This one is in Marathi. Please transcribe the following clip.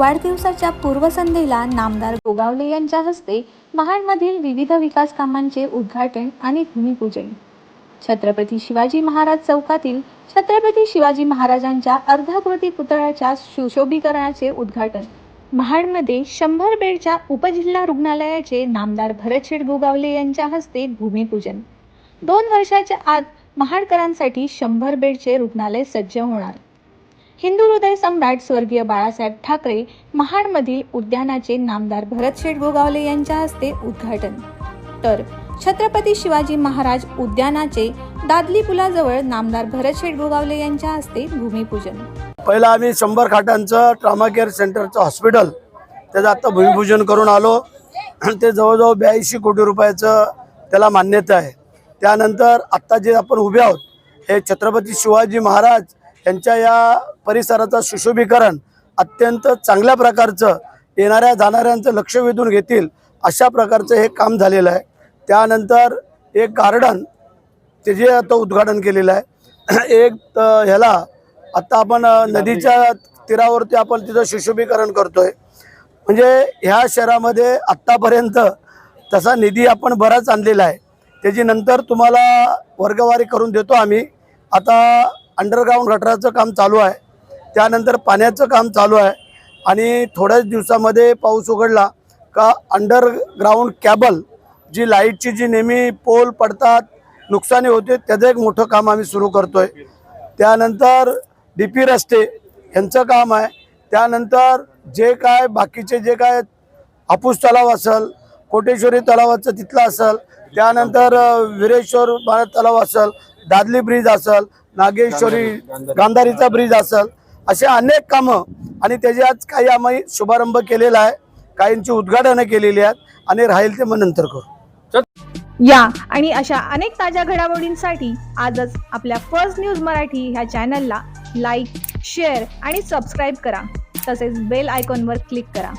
वाढदिवसाच्या पूर्वसंध्येला नामदार गोगावले यांच्या हस्ते महाडमधील विविध विकास कामांचे उद्घाटन आणि भूमिपूजन. छत्रपती शिवाजी महाराज चौकातील छत्रपती शिवाजी महाराजांच्या अर्धाकृती पुतळ्याच्या सुशोभीकरणाचे उद्घाटन. महाडमध्ये शंभर बेडच्या उपजिल्हा रुग्णालयाचे नामदार भरतशेठ गोगावले यांच्या हस्ते भूमिपूजन. दोन वर्षाच्या आत महाडकरांसाठी शंभर बेडचे रुग्णालय सज्ज होणार. हिंदू हृदय सम्राट स्वर्गीय बाळासाहेब ठाकरे महाडमधील उद्यानाचे नामदार भरत शेठ गोगावले यांच्या हस्ते उद्घाटन. तर छत्रपती शिवाजी महाराज उद्यानाचे दादली पुलाजवळ नामदार भरत शेठ गोगावले यांच्या हस्ते भूमिपूजन. पहिलं आम्ही शंभर खाटांचं ट्रामा केअर सेंटरचं हॉस्पिटल त्याचं आत्ता भूमिपूजन करून आलो. ते जवळजवळ ब्याऐंशी कोटी रुपयाचं त्याला मान्यता आहे. त्यानंतर आत्ता जे आपण उभे आहोत हे छत्रपती शिवाजी महाराज यांच्या या परिसराचं सुशोभीकरण अत्यंत चांगल्या प्रकारचं येणाऱ्या जाणाऱ्यांचं लक्ष वेधून घेतील अशा प्रकारचं हे काम झालेलं आहे. त्यानंतर एक गार्डन त्याचे आता उद्घाटन केलेलं आहे. एक ह्याला आता आपण नदीच्या तीरावरती आपण तिथं सुशोभीकरण करतो आहे म्हणजे ह्या शहरामध्ये आत्तापर्यंत तसा निधी आपण बराच आणलेला आहे. त्याची नंतर तुम्हाला वर्गवारी करून देतो आम्ही. आता अंडरग्राऊंड गटराचं काम चालू आहे. त्यानंतर पाण्याचं काम चालू आहे. आणि थोड्याच दिवसामध्ये पाऊस उघडला का अंडरग्राऊंड कॅबल जी लाईटची जी नेहमी पोल पडतात नुकसानी होते त्याचं एक मोठं काम आम्ही सुरू करतो आहे त्यानंतर डी पी रस्ते यांचं काम आहे. त्यानंतर जे काय बाकीचे जे काय हापूस तलाव असेल कोटेश्वरी तलावाचं तिथलं असेल त्यानंतर विरेश्वर बाळ तलाव असेल दादली ब्रिज असेल नागेश्वरी गांधारीचा ब्रिज असेल असे अनेक कामं आणि त्याचे आज काही आम्ही शुभारंभ केलेला आहे. काहींची उद्घाटनं केलेली आहेत आणि राहील ते मग नंतर करू. या आणि अशा अनेक ताज्या घडामोडींसाठी आजच आपल्या फर्स्ट न्यूज मराठी ह्या चॅनलला लाईक शेअर आणि सबस्क्राईब करा. तसेच बेल आयकॉनवर क्लिक करा.